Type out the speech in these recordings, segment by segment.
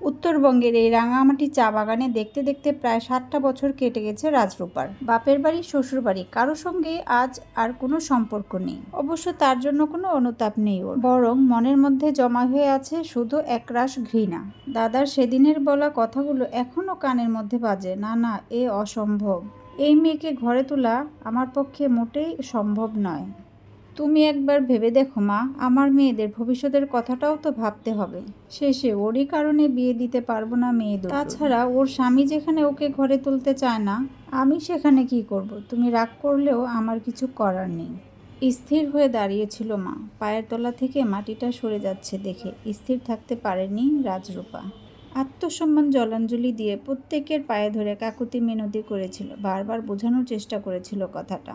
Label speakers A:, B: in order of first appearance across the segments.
A: উত্তরবঙ্গের এই রাঙামাটি চা বাগানে দেখতে দেখতে প্রায় সাতটা বছর কেটে গেছে রাজরূপার। বাপের বাড়ি, শ্বশুর বাড়ি, কারও সঙ্গে আজ আর কোনো সম্পর্ক নেই। অবশ্য তার জন্য কোনো অনুতাপ নেই ওর। বরং মনের মধ্যে জমা হয়ে আছে শুধু একরাশ ঘৃণা। দাদার সেদিনের বলা কথাগুলো এখনও কানের মধ্যে বাজে। না না, এ অসম্ভব। এই মেয়েকে ঘরে তোলা আমার পক্ষে মোটেই সম্ভব নয়। তুমি একবার ভেবে দেখো মা, আমার মেয়েদের ভবিষ্যতের কথাটাও তো ভাবতে হবে। শেষে ওরই কারণে বিয়ে দিতে পারব না মেয়ে তাছাড়া ওর স্বামী যেখানে ওকে ঘরে তুলতে চায় না, আমি সেখানে কি করব? তুমি রাগ করলেও আমার কিছু করার নেই। স্থির হয়ে দাঁড়িয়েছিল মা। পায়ের তলা থেকে মাটিটা সরে যাচ্ছে দেখে স্থির থাকতে পারেনি রাজরূপা। আত্মসম্মান জলাঞ্জলি দিয়ে প্রত্যেকের পায়ে ধরে কাকুতি মিনতি করেছিল, বারবার বোঝানোর চেষ্টা করেছিল কথাটা।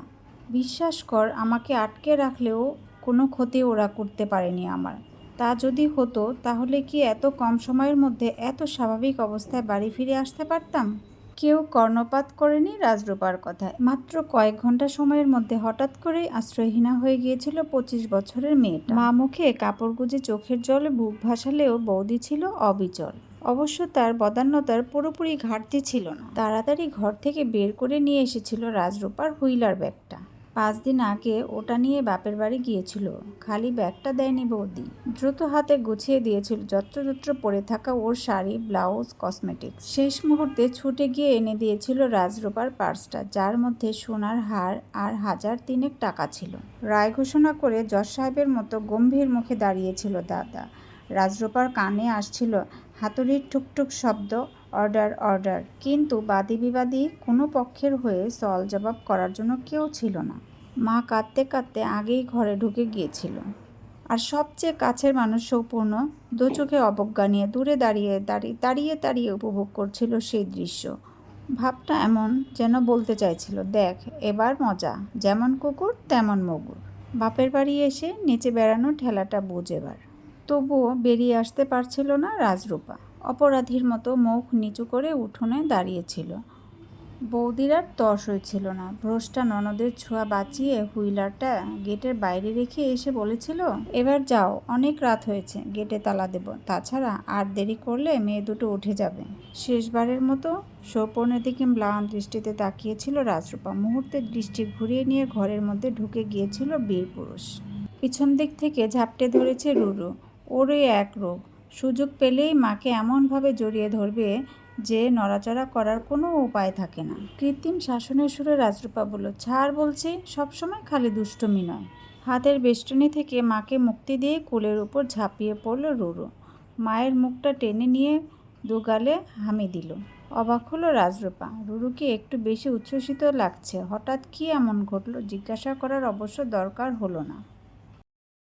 A: বিশ্বাস কর, আমাকে আটকে রাখলেও কোনো ক্ষতি ওরা করতে পারেনি আমার। তা যদি হতো, তাহলে কি এত কম সময়ের মধ্যে এত স্বাভাবিক অবস্থায় বাড়ি ফিরে আসতে পারতাম? কেউ কর্ণপাত করেনি রাজরূপার কথায়। মাত্র কয়েক ঘণ্টা সময়ের মধ্যে হঠাৎ করেই আশ্রয়হীনা হয়ে গিয়েছিল পঁচিশ বছরের মেয়েটা। মা মুখে কাপড় গুজে চোখের জলে বুক ভাসালেও বৌদি ছিল অবিচল। অবশ্য তার বদান্যতার পুরোপুরি ঘাটতি ছিল না। তাড়াতাড়ি ঘর থেকে বের করে নিয়ে এসেছিল রাজরূপার হুইলার ব্যাগটা। পাঁচ দিন আগে ওটা নিয়ে বাপের বাড়ি গিয়েছিল। খালি ব্যাগটা দেয়নি বৌদি। দ্রুত হাতে গুছিয়ে দিয়েছিল যত্রযত্র পরে থাকা ওর শাড়ি, ব্লাউজ, কসমেটিক্স। শেষ মুহূর্তে ছুটে গিয়ে এনে দিয়েছিল রাজরূপার পার্সটা, যার মধ্যে সোনার হার আর হাজার তিনেক টাকা ছিল। রায় ঘোষণা করে জজ সাহেবের মতো গম্ভীর মুখে দাঁড়িয়েছিল দাদা। রাজরূপার কানে আসছিল হাতুড়ির ঠুকঠুক শব্দ অর্ডার অর্ডার। কিন্তু বাদী বিবাদী কোনো পক্ষের হয়ে সল জবাব করার জন্য কেউ ছিল না। মা কাঁদতে কাঁদতে আগেই ঘরে ঢুকে গিয়েছিল। আর সবচেয়ে কাছের মানুষ সৌপূর্ণ দু চোখে অবজ্ঞা নিয়ে দূরে দাঁড়িয়ে দাঁড়িয়ে দাঁড়িয়ে দাঁড়িয়ে উপভোগ করছিল সেই দৃশ্য। ভাবটা এমন যেন বলতে চাইছিল, দেখ, এবার মজা। যেমন কুকুর, তেমন মগুর। বাপের বাড়ি এসে নিচে বেড়ানো ঠেলাটা বুঝ এবার। তবুও বেরিয়ে আসতে পারছিল না রাজরূপা। অপরাধীর মতো মুখ নিচু করে উঠোনে দাঁড়িয়েছিল। বৌদির আর তর্স হয়েছিল না। ভ্রষ্টা ননদের ছোঁয়া বাঁচিয়ে হুইলারটা গেটের বাইরে রেখে এসে বলেছিল, এবার যাও, অনেক রাত হয়েছে, গেটে তালা দেব। তাছাড়া আর দেরি করলে মেয়ে দুটো উঠে যাবে। শেষবারের মতো সৌপর্ণের দিকে ম্লান দৃষ্টিতে তাকিয়েছিল রাজরূপা। মুহূর্তে দৃষ্টি ঘুরিয়ে নিয়ে ঘরের মধ্যে ঢুকে গিয়েছিল বীর পুরুষ পিছন দিক থেকে ঝাপটে ধরেছে রুরু। ওরই এক রোগ। সুযোগ পেলেই মাকে এমনভাবে জড়িয়ে ধরবে যে নড়াচড়া করার কোনো উপায় থাকে না। কৃত্রিম শাসনের সুরে রাজরূপা বলল, ছাড় বলছি, সবসময় খালি দুষ্টমি নয়। হাতের বেষ্টনী থেকে মাকে মুক্তি দিয়ে কোলের উপর ঝাঁপিয়ে পড়ল রুরু। মায়ের মুখটা টেনে নিয়ে দুগালে হামি দিল। অবাক হলো রাজরূপা। রুরুকে একটু বেশি উচ্ছ্বসিত লাগছে। হঠাৎ কী এমন ঘটলো জিজ্ঞাসা করার অবশ্য দরকার হলো না।